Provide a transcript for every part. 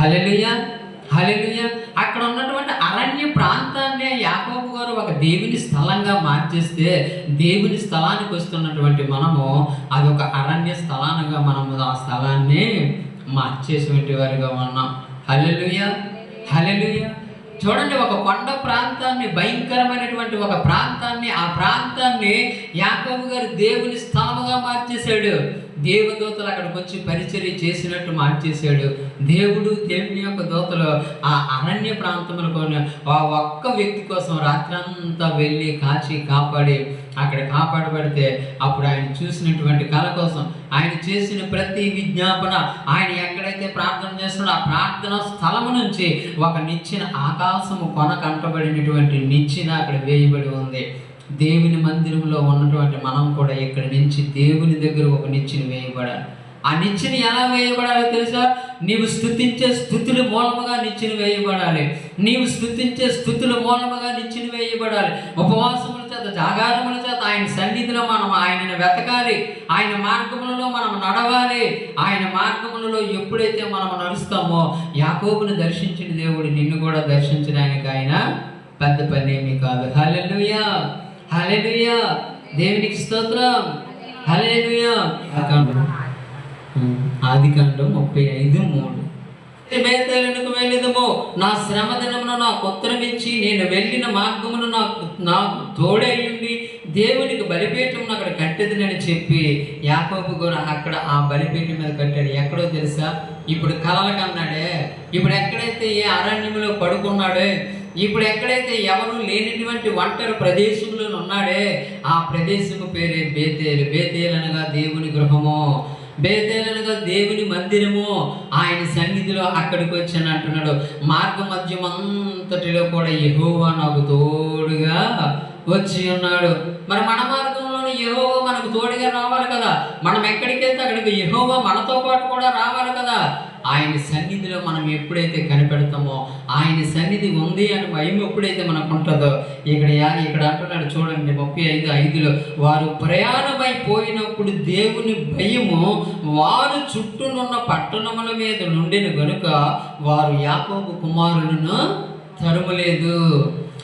Hallelujah hallelujah అక్కడ ఉన్నటువంటి అరణ్య ప్రాంతాన్ని యాకోబు గారు ఒక దేవుని స్థలంగా మార్చేస్తే దేవుని స్థలానికి వస్తున్నటువంటి మనము అదొక అరణ్య స్థలానికి మనము ఆ స్థలాన్ని మార్చేసినటువంటి వారిగా ఉన్నాం. హలెలుయ హలెలుయ చూడండి ఒక కొండ ప్రాంతాన్ని భయంకరమైనటువంటి ఒక ప్రాంతాన్ని ఆ ప్రాంతాన్ని యాకోబు గారు దేవుని స్థలముగా మార్చేశాడు. దేవదూతలు అక్కడికి వచ్చి పరిచర్య చేసినట్టు మార్చేశాడు. దేవుడు దేవుని యొక్క దూతలు ఆ అరణ్య ప్రాంతంలో ఆ ఒక్క వ్యక్తి కోసం రాత్రంతా వెళ్ళి కాచి కాపాడి అక్కడ కాపాడబడితే అప్పుడు ఆయన చూసినటువంటి కళ కోసం ఆయన చేసిన ప్రతి విజ్ఞాపన ఆయన ఎక్కడైతే ప్రార్థన చేస్తున్నాడో ఆ ప్రార్థన స్థలము నుంచి ఒక నిచ్చిన ఆకాశము కొన కంటబడినటువంటి నిచ్చిన అక్కడ వేయబడి ఉంది. దేవుని మందిరంలో ఉన్నటువంటి మనం కూడా ఇక్కడి నుంచి దేవుని దగ్గర ఒక నిచ్చెన వేయబడాలి. ఆ నిచ్చిన ఎలా వేయబడాలో తెలుసా? నీవు స్థుతించే స్థుతుల మూలముగా నిచ్చెన వేయబడాలి. నీవు స్థుతించే స్థుతుల మూలముగా నిచ్చెన వేయబడాలి. ఉపవాసముల చేత జాగారముల చేత ఆయన సన్నిధిలో మనం ఆయనను వెతకాలి. ఆయన మార్గములలో మనం నడవాలి. ఆయన మార్గములలో ఎప్పుడైతే మనం నడుస్తామో యాకోబును దర్శించిన దేవుడు నిన్ను కూడా దర్శించడానికి ఆయన పెద్ద పని ఏమీ కాదు. Hello hallelujah. దేవునికి స్తోత్రం. హల్లెలూయా. ఆది కాండం ముప్పై ఐదు మూడు. బేతేలునకు వెళ్ళిదము నా శ్రమ దినమున నాకు ఉత్తరం నేను వెళ్ళిన మార్గమును నాకు నాకు తోడైండి దేవునికి బలిపీఠం అక్కడ కట్టేదినని చెప్పి యాకోబు కూడా అక్కడ ఆ బలిపీఠం మీద కట్టాడు. ఎక్కడో తెలుసా? ఇప్పుడు కలలకు అన్నాడే. ఇప్పుడు ఎక్కడైతే ఏ అరణ్యంలో పడుకున్నాడే ఇప్పుడు ఎక్కడైతే ఎవరు లేనిటువంటి ఒంటరి ప్రదేశంలో ఉన్నాడే ఆ ప్రదేశము పేరే బేతేలు. బేతేలు అనగా దేవుని గృహము. బేతేలనగా దేవుని మందిరము. ఆయన సన్నిధిలో అక్కడికి వచ్చాను అంటున్నాడు. మార్గ మధ్యం అంతటిలో కూడా ఎహోవా నాకు తోడుగా వచ్చి ఉన్నాడు. మరి మన మార్గంలోనే యెహోవా మనకు తోడుగా రావాలి కదా? మనం ఎక్కడికి వెళ్తే అక్కడికి యెహోవా మనతో పాటు కూడా రావాలి కదా? ఆయన సన్నిధిలో మనం ఎప్పుడైతే కనిపెడతామో ఆయన సన్నిధి ఉంది అని భయం ఎప్పుడైతే మనకు ఉంటుందో ఇక్కడ ఇక్కడ అంటున్నాడు చూడండి ముప్పై ఐదు ఐదులో వారు ప్రయాణమైపోయినప్పుడు దేవుని భయము వారు చుట్టూనున్న పట్టణముల మీద నుండిన గనుక వారు యాకోబు కుమారులను తరుమలేదు.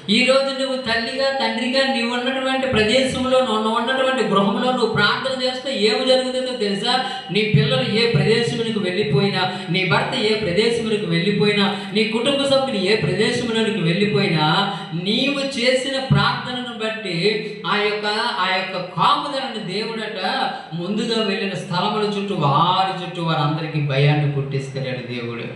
ఈ రోజు నువ్వు తల్లిగా తండ్రిగా నీవు ఉన్నటువంటి ప్రదేశంలో నువ్వు ఉన్నటువంటి గృహంలో నువ్వు ప్రార్థన చేస్తే ఏమి జరుగుతుందో తెలుసా? నీ పిల్లలు ఏ ప్రదేశమునికి వెళ్ళిపోయినా నీ భర్త ఏ ప్రదేశమునికి వెళ్ళిపోయినా నీ కుటుంబ సభ్యులు ఏ ప్రదేశంలోనికి వెళ్ళిపోయినా నీవు చేసిన ప్రార్థనను బట్టి ఆ యొక్క ఆ యొక్క కాపుదలను దేవుడట ముందుగా వెళ్ళిన స్థలముల చుట్టూ వారి చుట్టూ వారందరికీ భయాన్ని పుట్టిస్తాడు దేవుడు.